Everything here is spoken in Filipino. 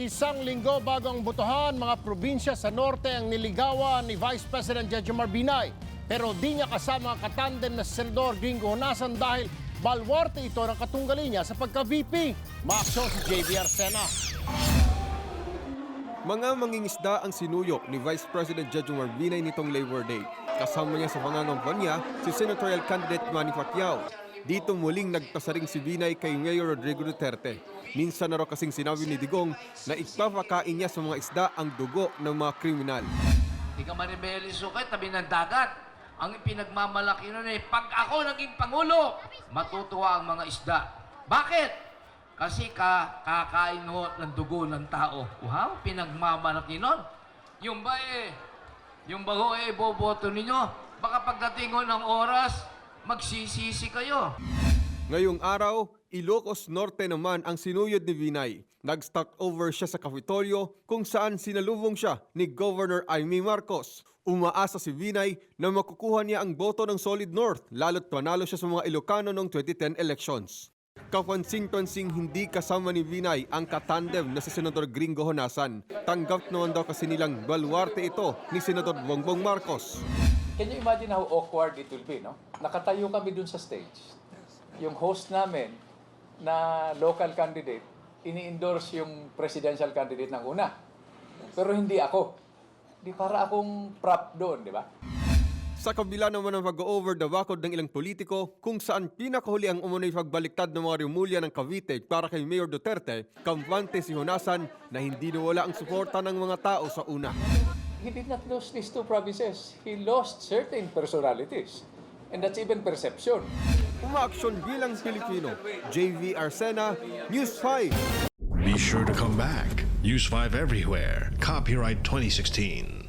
Isang linggo bago ang butuhan, mga probinsya sa norte ang niligawan ni Vice President Jejomar Binay. Pero di niya kasama ang katandem na Senador Gringo Honasan dahil balwarte ito ng katunggali niya sa pagka-VP. Maaksyon si JB Arsena. Mga mangingisda ang sinuyok ni Vice President Jejomar Binay nitong Labor Day. Kasama niya sa pangangampanya si senatorial candidate Manny Pacquiao. Dito muling nagpasaring si Binay kay Mayor Rodrigo Duterte. Minsan na raw kasing sinabi ni Digong na ipapakain niya sa mga isda ang dugo ng mga kriminal. Hindi ka manibeli sukay, tabi ng dagat. Ang pinagmamalaki nun eh, pag ako naging Pangulo, matutuwa ang mga isda. Bakit? Kasi ka, kakain ho ng dugo ng tao. Wow, pinagmamalaki nun. Yung ba eh, yung ba ho eh, boboto ninyo? Baka pagdating ho ng oras, magsisisi kayo. Ngayong araw, Ilocos Norte naman ang sinuyod ni Binay. Nag-start over siya sa Kapitolyo kung saan sinalubong siya ni Governor Amy Marcos. Umaasa si Binay na makukuha niya ang boto ng Solid North lalo't panalo siya sa mga Ilocano noong 2010 elections. Kapansin-pansing hindi kasama ni Binay ang katandem na si Senador Gringo Honasan. Tanggap naman daw kasi nilang baluarte ito ni Senador Bongbong Marcos. Can you imagine how awkward it will be, no? Nakatayo kami dun sa stage. Yung host namin na local candidate, ini-endorse yung presidential candidate ng una. Pero hindi ako. Di para akong prop doon, di ba? Sa kabila naman ng pag-over the bakod ng ilang politiko kung saan pinakahuli ang umunoy pagbaliktad ng mga rimulya ng Cavite para kay Mayor Duterte, kampante si Honasan na hindi nawala ang suporta ng mga tao sa una. He did not lose these two provinces. He lost certain personalities. And that's even perception. Umaaksyon bilang Pilipino, JV Arsena, News 5. Be sure to come back. Use 5 everywhere. Copyright 2016.